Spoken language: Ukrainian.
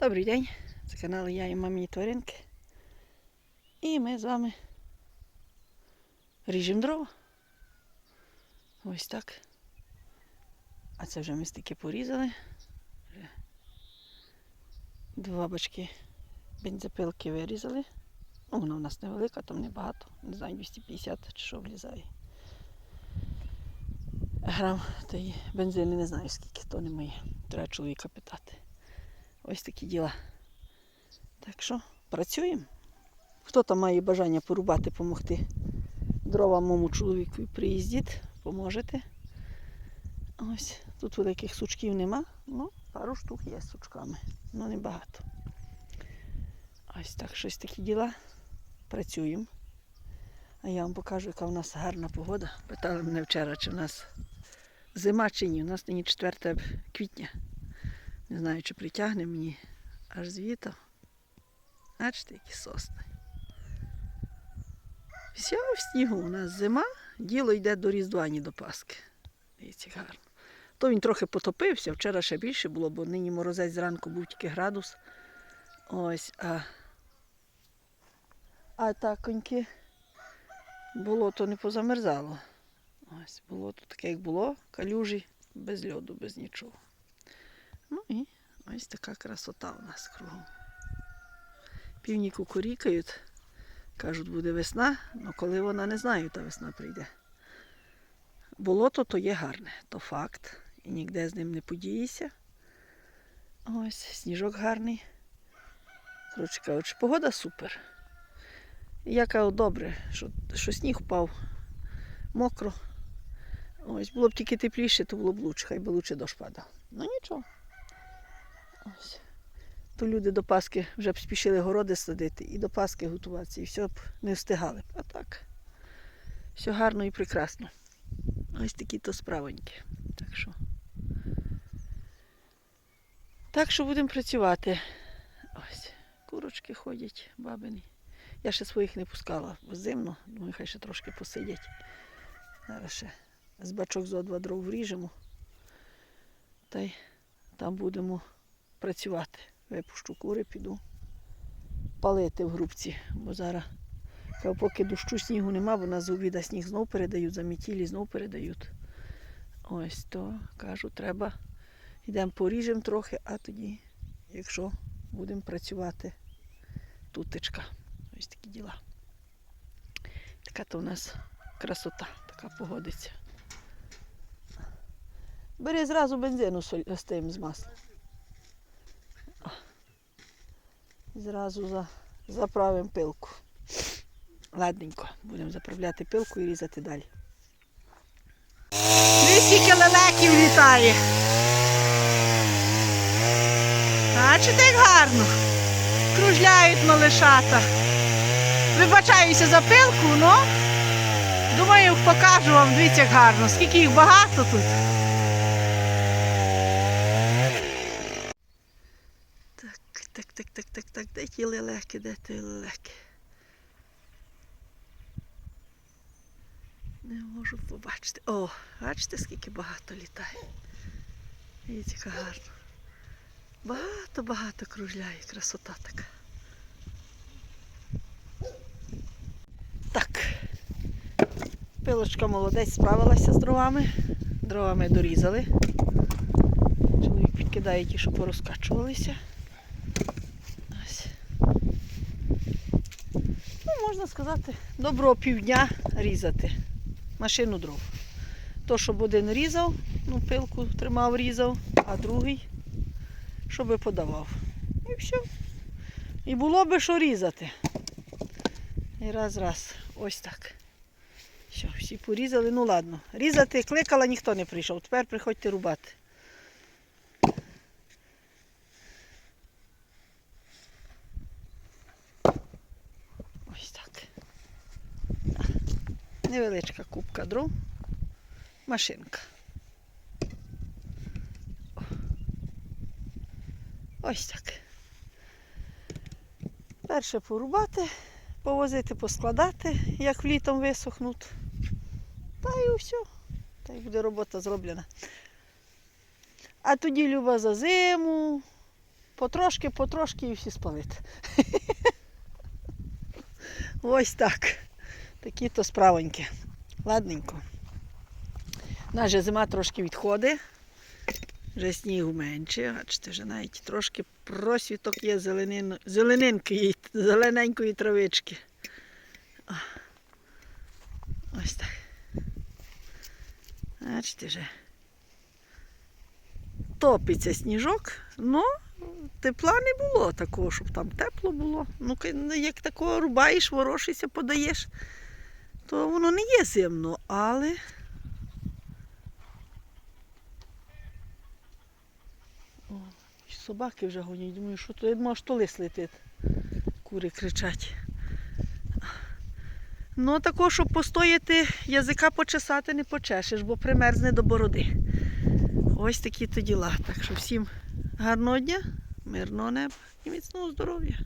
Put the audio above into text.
Добрий день, це канал Я і мамі Тваринки. І ми з вами ріжемо дрова. Ось так. А це вже ми стільки порізали. Два бачки бензопилки вирізали. Ну, вона у нас невелика, там небагато. Не знаю, 250 чи що влізає. Грам тої бензину не знаю скільки, то не моє. Треба чоловіка питати. Ось такі діла. Так що працюємо. Хто там має бажання порубати, допомогти дрова моєму чоловіку приїздіть, поможете. Ось тут великих сучків нема, ну пару штук є з сучками, ну небагато. Ось так щось такі діла. Працюємо. А я вам покажу, яка у нас гарна погода. Питали мене вчора, чи в нас зима чи ні. У нас нині 4 квітня. Не знаю, чи притягне мені аж звідти. Бачите, які сосни. Все в снігу. У нас зима, діло йде до Різдва, ні до Пасхи. Дивіться, гарно. То він трохи потопився, вчора ще більше було, бо нині морозець зранку був тільки градус. Ось, а, а таконьки болото не позамерзало. Ось, болото таке, як було, калюжі, без льоду, без нічого. Ну і ось така красота у нас кругом. Півні кукурікають, кажуть, буде весна, але коли вона не знаю, та весна прийде. Болото то є гарне, то факт. І ніде з ним не подієшся. Ось, сніжок гарний. Коротше кажучи, погода супер. Я кажу, добре, що, що сніг впав, мокро. Ось, було б тільки тепліше, то було б лучше, хай би лучше дощ падав. Ну нічого. Ось. То люди до Паски вже б спішили городи садити і до Паски готуватися, і все б не встигали. А так, все гарно і прекрасно. Ось такі то справоньки. Так що. Так що будемо працювати. Ось, курочки ходять, бабині. Я ще своїх не пускала, бо зимно, думаю, хай ще трошки посидять. Зараз ще з бачок зо два дров вріжемо. Та й там будемо працювати. Випущу кури, піду палити в грубці, бо зараз, поки дощу снігу нема, бо нас з обіда сніг знов передають, замітілі знов передають. Ось то кажу, треба. Йдемо поріжемо трохи, а тоді, якщо будемо працювати, тутечка. Ось такі діла. Така то у нас красота, така погодиться. Бери зразу бензину з тим з маслом. О. Зразу за, заправимо пилку. Ладненько, будемо заправляти пилку і різати далі. Скільки лелеків літає. Бачите, як гарно. Кружляють малишата. Вибачаюся за пилку, ну. Думаю, покажу вам, дивіться, як гарно. Скільки їх багато тут. Так, так, так, так, так. Де ті лелеки, де ті лелеки? Не можу побачити. О, бачите, скільки багато літає. Яка гарно. Багато-багато кружляє, красота така. Так. Пилочка молодець справилася з дровами. Дровами дорізали. Чоловік підкидає ті, що порозкачувалися. Ось. Ну, можна сказати, доброго півдня різати. Машину дров. То, щоб один різав, ну, пилку тримав, різав, а другий, щоби подавав. І все. І було би що різати. І раз, раз. Ось так. Все, всі порізали, ну ладно. Різати кликала, ніхто не прийшов. Тепер приходьте рубати. Ось так. Невеличка кубка дров. Машинка. Ось так. Перше порубати, повозити, поскладати, як влітом висохнуть. Та і все. Та й буде робота зроблена. А тоді Люба за зиму Потрошки, потрошки і всі спалити. Ось так. Такі то справоньки. Ладненько. Наша зима трошки відходить. Вже снігу менше, бачите, вже навіть трошки просвіток є зеленин, зеленинки, зелененької травички. Ось так. Бачите вже. Топиться сніжок, ну тепла не було такого, щоб там тепло було. Ну, як такого рубаєш, ворошишся, подаєш, то воно не є зимно, але. О, собаки вже гонять. Думаю, що то я думала, що лис летить. Кури кричать. Ну, такого, щоб постояти, язика почесати не почешеш, бо примерзне до бороди. Ось такі то діла. Так що всім гарного дня, мирного неба і міцного здоров'я.